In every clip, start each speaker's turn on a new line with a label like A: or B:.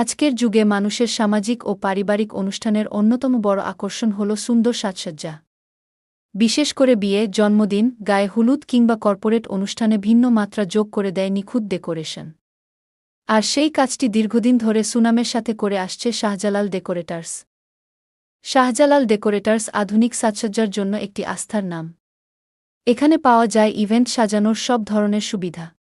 A: আজকের যুগে মানুষের সামাজিক ও পারিবারিক অনুষ্ঠানের অন্যতম বড় আকর্ষণ হল সুন্দর সাজসজ্জা। বিশেষ করে বিয়ে, জন্মদিন, গায়ে হলুদ কিংবা কর্পোরেট অনুষ্ঠানে ভিন্ন মাত্রা যোগ করে দেয় নিখুঁত ডেকোরেশন। আর সেই কাজটি দীর্ঘদিন ধরে সুনামের সাথে করে আসছে শাহজালাল ডেকোরেটার্স। শাহজালাল ডেকোরেটার্স আধুনিক সাজসজ্জার জন্য একটি আস্থার নাম। এখানে পাওয়া যায় ইভেন্ট সাজানোর সব ধরনের সুবিধা।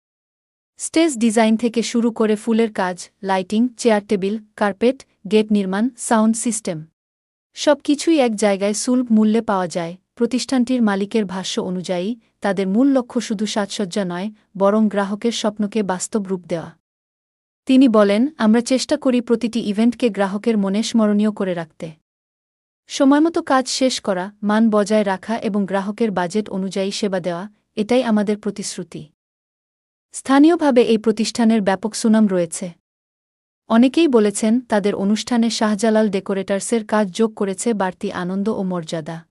A: স্টেজ ডিজাইন থেকে শুরু করে ফুলের কাজ, lighting, chair table, carpet, gate নির্মাণ, সাউন্ড সিস্টেম। সব কিছুই এক জায়গায় সুলভ মূল্যে পাওয়া যায়। প্রতিষ্ঠানটির মালিকের ভাষ্য অনুযায়ী, তাদের মূল লক্ষ্য শুধু সাজসজ্জা নয়, বরং গ্রাহকের স্বপ্নকে বাস্তব রূপ দেওয়া। তিনি বলেন, আমরা চেষ্টা করি প্রতিটি ইভেন্টকে গ্রাহকের মনে স্মরণীয় করে রাখতে। সময়মতো কাজ শেষ করা, মান বজায় রাখা এবং গ্রাহকের বাজেট অনুযায়ী সেবা দেওয়া, এটাই আমাদের প্রতিশ্রুতি। স্থানীয়ভাবে এই প্রতিষ্ঠানের ব্যাপক সুনাম রয়েছে। অনেকেই বলেছেন, তাদের অনুষ্ঠানে শাহজালাল ডেকোরেটার্সের কাজ যোগ করেছে বাড়তি আনন্দ ও মর্যাদা।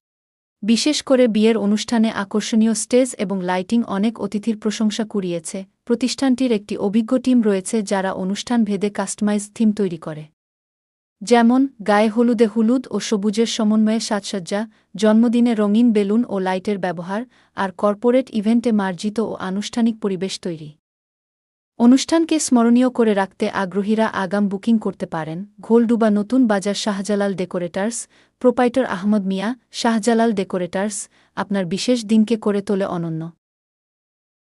A: বিশেষ করে বিয়ের অনুষ্ঠানে আকর্ষণীয় স্টেজ এবং লাইটিং অনেক অতিথির প্রশংসা কুড়িয়েছে। প্রতিষ্ঠানটির একটি অভিজ্ঞ টিম রয়েছে যারা অনুষ্ঠান ভেদে কাস্টমাইজ থিম তৈরি করে। যেমন, গায়ে হলুদে হলুদ ও সবুজের সমন্বয়ে সাজসজ্জা, জন্মদিনে রঙিন বেলুন ও লাইটের ব্যবহার, আর কর্পোরেট ইভেন্টে মার্জিত ও আনুষ্ঠানিক পরিবেশ তৈরি। অনুষ্ঠানকে স্মরণীয় করে রাখতে আগ্রহীরা আগাম বুকিং করতে পারেন Gholduba Natun Bazar Shahjalal decorators, proprietor Ahmad Mia, Shahjalal decorators, আপনার বিশেষ দিনকে করে তোলে অনন্য।